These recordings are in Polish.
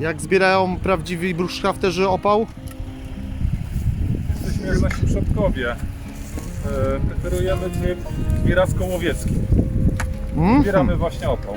Jak zbierają prawdziwi bruszkrafterzy opał? Jesteśmy jak nasi przodkowie. E, preferujemy zbier- zbieracko łowiecki. Mm? Zbieramy właśnie opał.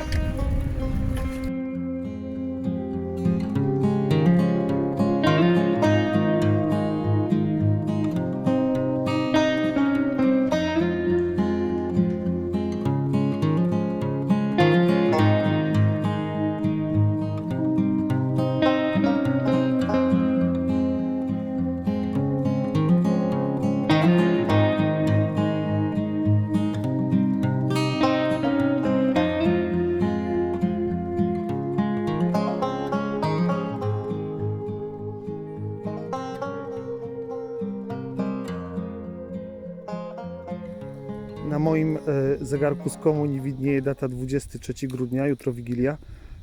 Zegarku z komunii widnieje data 23 grudnia, jutro Wigilia,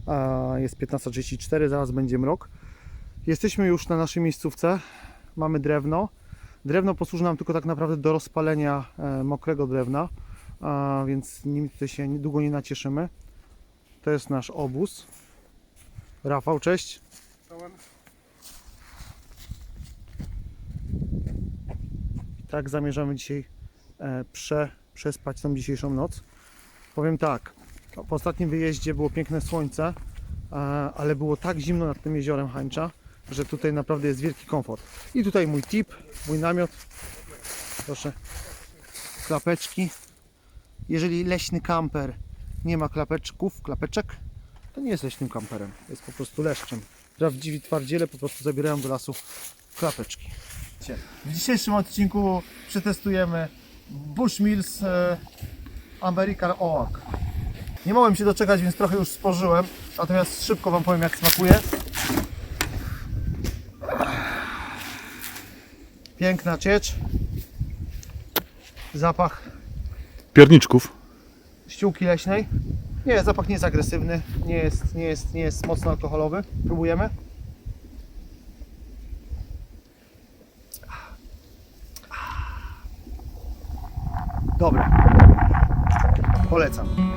a jest 15.34, zaraz będzie mrok. Jesteśmy już na naszej miejscówce, mamy drewno. Drewno posłuży nam tylko tak naprawdę do rozpalenia e, mokrego drewna, więc nim tutaj się długo nie nacieszymy. To jest nasz obóz. Rafał, cześć. Tak zamierzamy dzisiaj e, prze, przespać tą dzisiejszą noc. Powiem tak, po ostatnim wyjeździe było piękne słońce, ale było tak zimno nad tym jeziorem Hańcza, że tutaj naprawdę jest wielki komfort. I tutaj mój tip, mój namiot. Proszę, klapeczki. Jeżeli leśny kamper nie ma klapeczków, klapeczek, to nie jest leśnym kamperem, jest po prostu leszczem. Prawdziwi twardziele po prostu zabierają do lasu klapeczki. W dzisiejszym odcinku przetestujemy Bushmills e, American Oak. Nie mogłem się doczekać, więc trochę już spożyłem, natomiast szybko Wam powiem jak smakuje. Piękna ciecz. Zapach Pierniczków. ściółki leśnej. Nie, zapach nie jest agresywny, nie jest, nie jest, nie jest mocno alkoholowy. Próbujemy. Dobra. Polecam.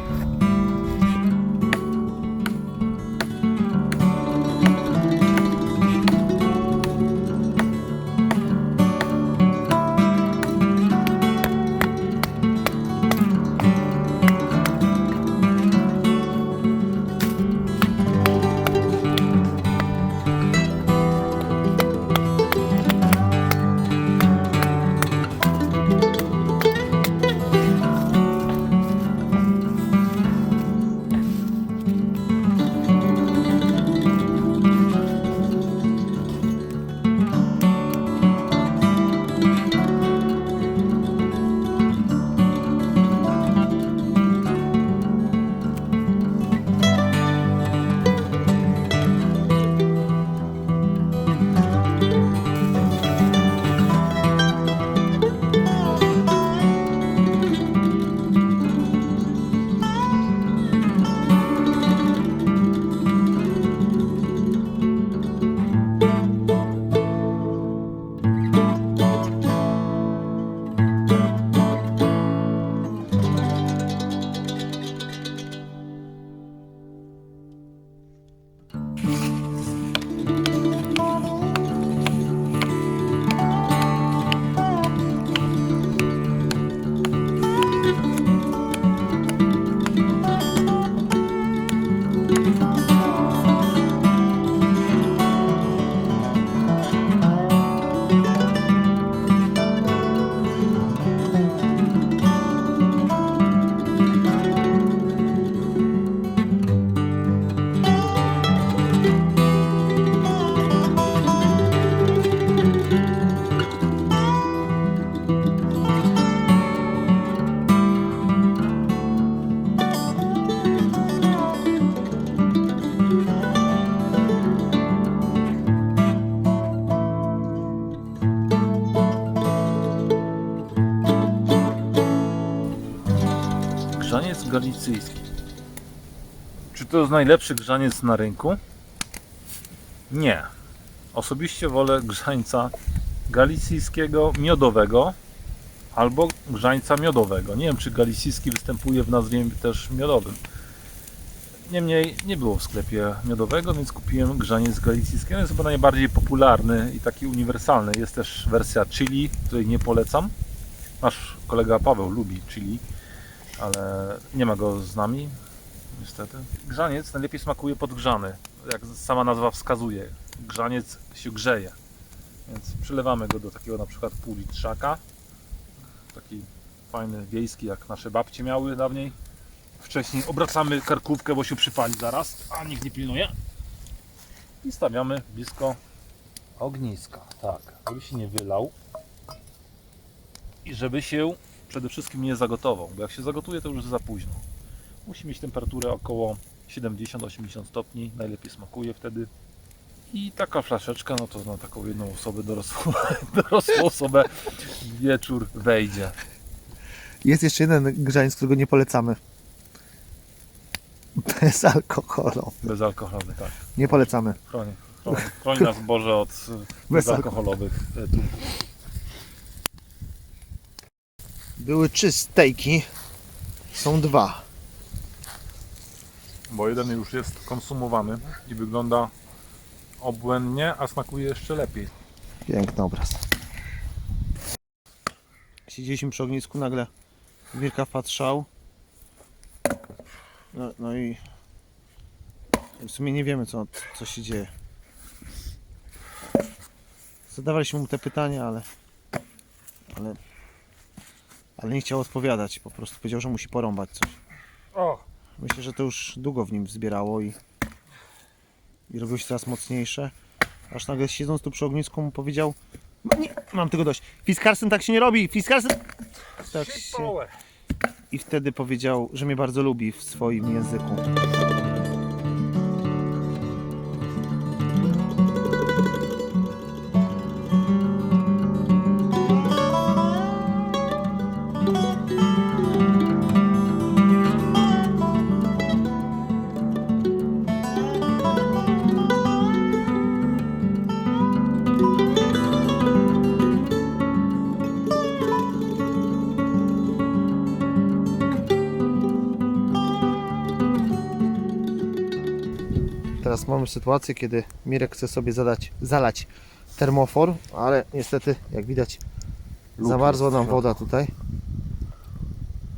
Grzaniec galicyjski. Czy to jest najlepszy grzaniec na rynku? Nie. Osobiście wolę grzańca galicyjskiego miodowego albo grzańca miodowego. Nie wiem, czy galicyjski występuje w nazwie też miodowym. Niemniej nie było w sklepie miodowego, więc kupiłem grzaniec galicyjski. On jest chyba najbardziej popularny i taki uniwersalny. Jest też wersja chili, której nie polecam. Nasz kolega Paweł lubi chili, ale nie ma go z nami, niestety. Grzaniec najlepiej smakuje podgrzany, jak sama nazwa wskazuje. Grzaniec się grzeje, więc przylewamy go do takiego na przykład pół litrzaka. Taki fajny, wiejski, jak nasze babcie miały dawniej. Wcześniej obracamy karkówkę, bo się przypali zaraz, a nikt nie pilnuje. I stawiamy blisko ogniska, tak, żeby się nie wylał i żeby się przede wszystkim nie zagotował, bo jak się zagotuje, to już jest za późno. Musi mieć temperaturę około 70-80 stopni, najlepiej smakuje wtedy. I taka flaszeczka, no to na taką jedną osobę, dorosłą, dorosłą osobę wieczór wejdzie. Jest jeszcze jeden grzaniec, którego nie polecamy. Bez alkoholu. Bezalkoholowy, tak. Nie polecamy. Chroni, chroni, chroni nas Boże od bezalkoholowych y, tu. Były trzy stejki. Są dwa. Bo jeden już jest konsumowany i wygląda obłędnie, a smakuje jeszcze lepiej. Piękny obraz. Siedzieliśmy przy ognisku, nagle Wirka patrzał. No, no i w sumie nie wiemy co, co się dzieje. Zadawaliśmy mu te pytania, ale, ale ale nie chciał odpowiadać. Po prostu powiedział, że musi porąbać coś. O, Myślę, że to już długo w nim zbierało i, i robiło się coraz mocniejsze. Aż nagle siedząc tu przy ognisku mu powiedział "No nie, mam tego dość. Fiskarsen tak się nie robi, Fiskarsen... Tak się... I wtedy powiedział, że mnie bardzo lubi w swoim języku. Teraz mamy sytuację, kiedy Mirek chce sobie zadać, zalać termofor, ale niestety, jak widać, zamarzła nam woda tutaj.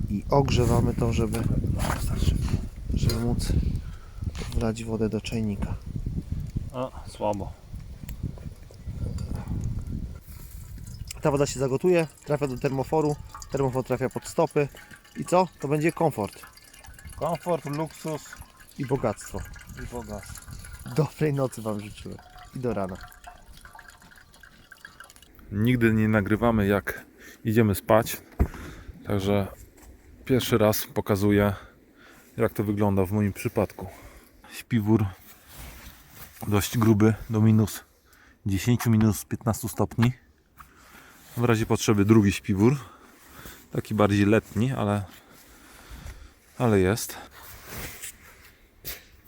I ogrzewamy to, żeby, żeby móc wlać wodę do czajnika. a, słabo. Ta woda się zagotuje, trafia do termoforu, termofor trafia pod stopy i co? To będzie komfort Komfort, luksus i bogactwo. i bogactwo. Dobrej nocy Wam życzyłem i do rana. Nigdy nie nagrywamy jak idziemy spać, także pierwszy raz pokazuję jak to wygląda w moim przypadku. Śpiwór dość gruby do minus 10, minus 15 stopni. W razie potrzeby drugi śpiwór, taki bardziej letni, ale, ale jest.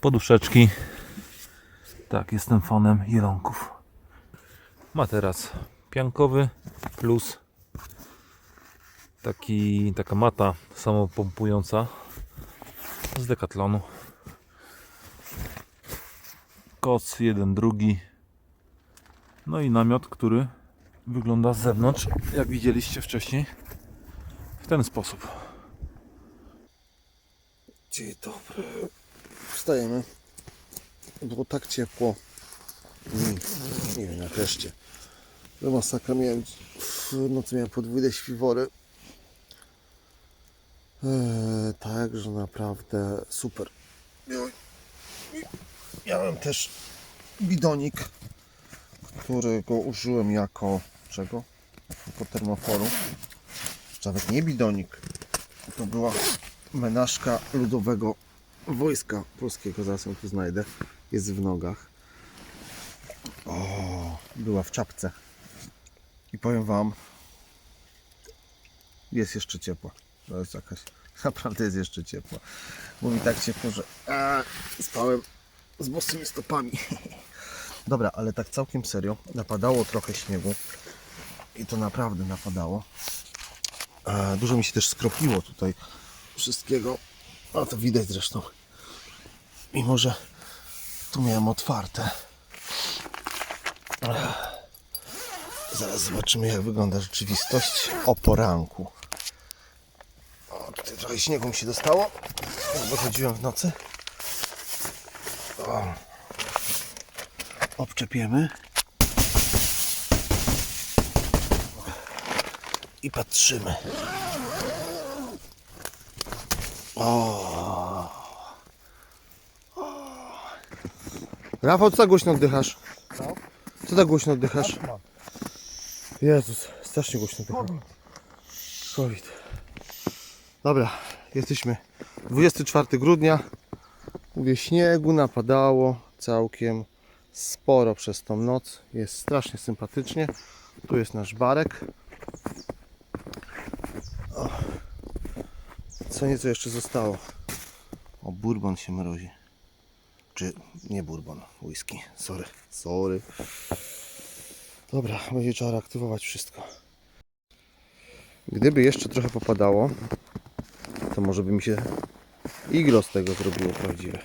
Poduszeczki. Tak, jestem fanem jelonków. Materac piankowy plus taki, taka mata samopompująca z Decathlonu. Koc jeden, drugi. No i namiot, który wygląda z zewnątrz, jak widzieliście wcześniej, w ten sposób. Dzień dobry. Wstajemy. Było tak ciepło. Nie, nie wiem, jak wreszcie. Że masakra miałem. W nocy miałem podwójne śpiwory. Eee, tak, że naprawdę super. Miałem- też bidonik, którego użyłem jako czego? Jako termoforu. Nawet nie bidonik. To była menażka ludowego wojska polskiego, zaraz ją tu znajdę, jest w nogach. O, była w czapce. I powiem Wam, jest jeszcze ciepła. To jest jakaś, naprawdę jest jeszcze ciepła. Było mi tak ciepło, że a, spałem z bosymi stopami. Dobra, ale tak całkiem serio, napadało trochę śniegu i to naprawdę napadało. E, Dużo mi się też skropiło tutaj wszystkiego. A to widać zresztą. Mimo, że tu miałem otwarte. Zaraz zobaczymy, jak wygląda rzeczywistość o poranku. O, tutaj trochę śniegu mi się dostało, jak wychodziłem w nocy. O. Obczepiemy. I patrzymy. Rafał, co tak głośno oddychasz? Co tak głośno oddychasz? Jezus, strasznie głośno oddycham. COVID. Dobra, jesteśmy 24 grudnia. Mówię, śniegu napadało całkiem sporo przez tą noc. Jest strasznie sympatycznie. Tu jest nasz barek. O. Co nieco jeszcze zostało. O, bourbon się mrozi. Czy nie bourbon, whisky. Sorry, sorry. Dobra, będzie trzeba reaktywować wszystko. Gdyby jeszcze trochę popadało, to może by mi się iglo z tego zrobiło prawdziwe.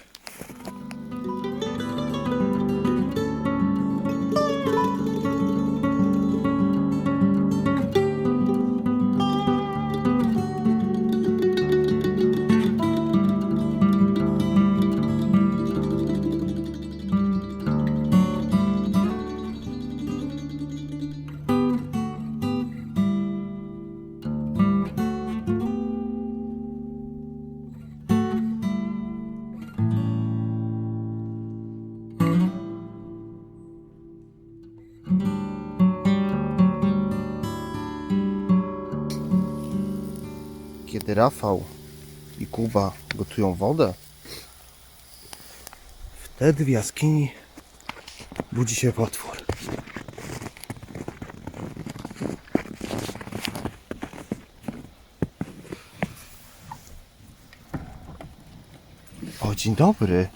Rafał i Kuba gotują wodę, wtedy w jaskini budzi się potwór. O, dzień dobry.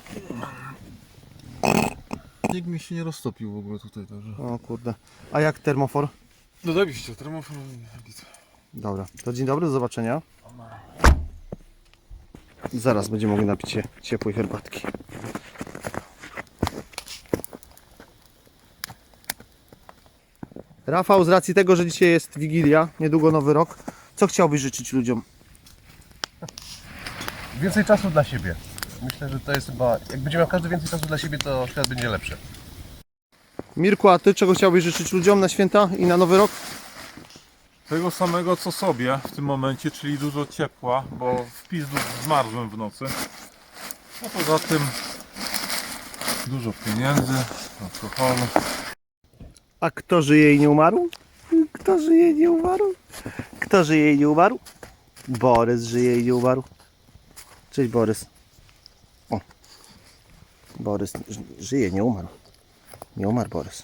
Nikt mi się nie roztopił w ogóle tutaj, także. O kurde. A jak termofor? No zajebiście, termofor. Dobra, to dzień dobry, do zobaczenia. Zaraz będziemy mogli napić się ciepłej herbatki. Rafał, z racji tego, że dzisiaj jest Wigilia, niedługo Nowy Rok, co chciałbyś życzyć ludziom? Więcej czasu dla siebie. Myślę, że to jest chyba. Jak będzie miał każdy więcej czasu dla siebie, to świat będzie lepszy. Mirku, a ty czego chciałbyś życzyć ludziom na święta i na Nowy Rok? Tego samego co sobie w tym momencie, czyli dużo ciepła, bo w pizdu zmarzłem w nocy. A poza tym dużo pieniędzy, alkoholu. A kto żyje i nie umarł? Kto żyje i nie umarł? Kto żyje i nie umarł? Borys żyje i nie umarł. Cześć Borys. O. Borys żyje, nie umarł. Nie umarł Borys.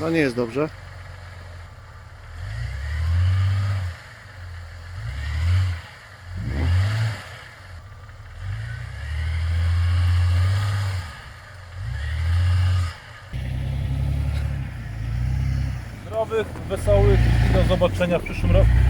No nie jest dobrze. Zdrowych, wesołych i do zobaczenia w przyszłym roku.